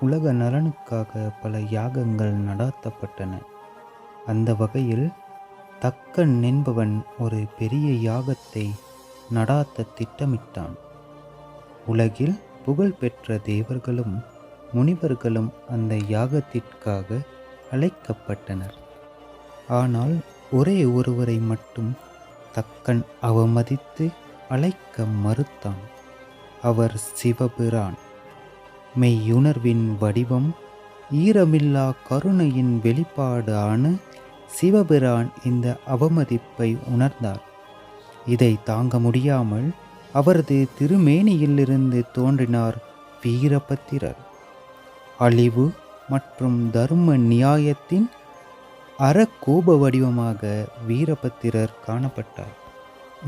உலக நலனுக்காக பல யாகங்கள் நடாத்தப்பட்டன. அந்த வகையில் தக்கன் என்பவன் ஒரு பெரிய யாகத்தை நடாத்த திட்டமிட்டான். உலகில் புகழ்பெற்ற தேவர்களும் முனிவர்களும் அந்த யாகத்திற்காக அழைக்கப்பட்டனர். ஆனால் ஒரே ஒருவரை மட்டும் தக்கன் அவமதித்து அழைக்க மறுத்தான். அவர் சிவபிரான். மெய்யுணர்வின் வடிவம் ஈரமில்லா கருணையின் வெளிப்பாடான சிவபிரான் இந்த அவமதிப்பை உணர்ந்தார். இதை தாங்க முடியாமல் அவரது திருமேனியிலிருந்து தோன்றினார் வீரபத்திரர். அழிவு மற்றும் தர்ம நியாயத்தின் அறக்கோப வடிவமாக வீரபத்திரர் காணப்பட்டார்.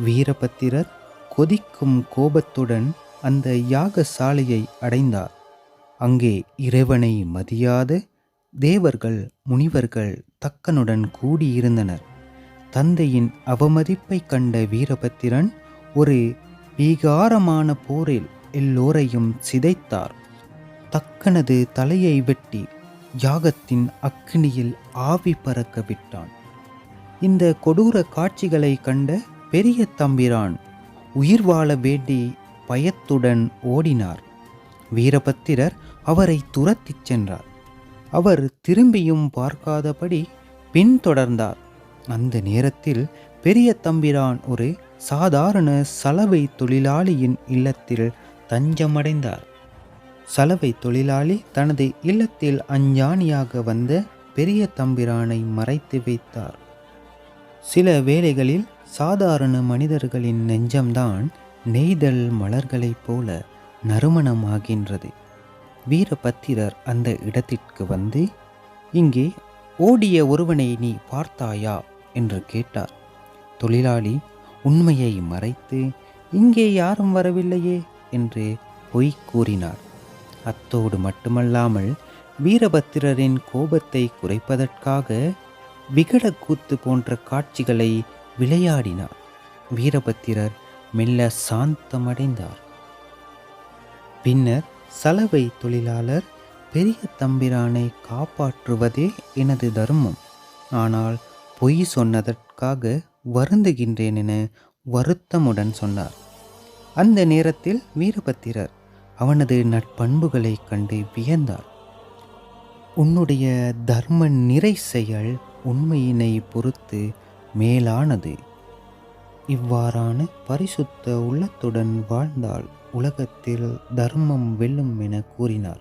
வீரபத்திரர் கொதிக்கும் கோபத்துடன் அந்த யாகசாலையை அடைந்தார். அங்கே இறைவனை மதியாத தேவர்கள் முனிவர்கள் தக்கனுடன் கூடியிருந்தனர். தந்தையின் அவமதிப்பை கண்ட வீரபத்திரன் ஒரு பீகாரமான போரில் எல்லோரையும் சிதைத்தார். தக்கனது தலையை வெட்டி யாகத்தின் அக்கினியில் ஆவி பறக்க விட்டான். இந்த கொடூர காட்சிகளை கண்ட பெரிய தம்பிரான் உயிர் வாழ வேண்டி பயத்துடன் ஓடினார். வீரபத்திரர் அவரை துரத்திச் சென்றார். அவர் திரும்பியும் பார்க்காதபடி பின்தொடர்ந்தார். அந்த நேரத்தில் பெரிய தம்பிரான் ஒரு சாதாரண சலவை தொழிலாளியின் இல்லத்தில் தஞ்சமடைந்தார். சலவை தொழிலாளி தனது இல்லத்தில் அஞ்ஞானியாக வந்த பெரிய தம்பிரானை மறைத்து வைத்தார். சில வேளைகளில் சாதாரண மனிதர்களின் நெஞ்சம்தான் நெய்தல் மலர்களைப் போல நறுமணமாகின்றது. வீரபத்திரர் அந்த இடத்திற்கு வந்து இங்கே ஓடிய ஒருவனை நீ பார்த்தாயா? என்று கேட்டார். தொழிலாளி உண்மையை மறைத்து இங்கே யாரும் வரவில்லையே? என்று பொய் கூறினார். அத்தோடு மட்டுமல்லாமல் வீரபத்திரரின் கோபத்தை குறைப்பதற்காக விகடக்கூத்து போன்ற காட்சிகளை விளையாடினார். வீரபத்திரர் மெல்ல சாந்தமடைந்தார். பின்னர் சலவை தொழிலாளர் பெரிய தம்பிரானை காப்பாற்றுவதே எனது தர்மம். ஆனால் பொய் சொன்னதற்காக வருந்துகின்றேன் என வருத்தமுடன் சொன்னார். அந்த நேரத்தில் வீரபத்திரர் அவனது நட்பண்புகளை கண்டு வியந்தார். உன்னுடைய தர்ம நிறை செயல் உண்மையினை பொறுத்து மேலானது. இவ்வாறான பரிசுத்த உள்ளத்துடன் வாழ்ந்தால் உலகத்தில் தர்மம் வெல்லும் என கூறினார்.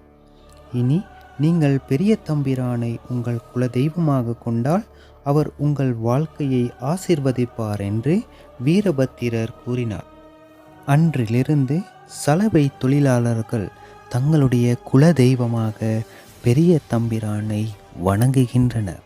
இனி நீங்கள் பெரிய தம்பிரானை உங்கள் குலதெய்வமாக கொண்டால் அவர் உங்கள் வாழ்க்கையை ஆசிர்வதிப்பார் என்று வீரபத்திரர் கூறினார். அன்றிலிருந்து சலவை தொழிலாளர்கள் தங்களுடைய குலதெய்வமாக பெரிய தம்பிரானை வணங்குகின்றனர்.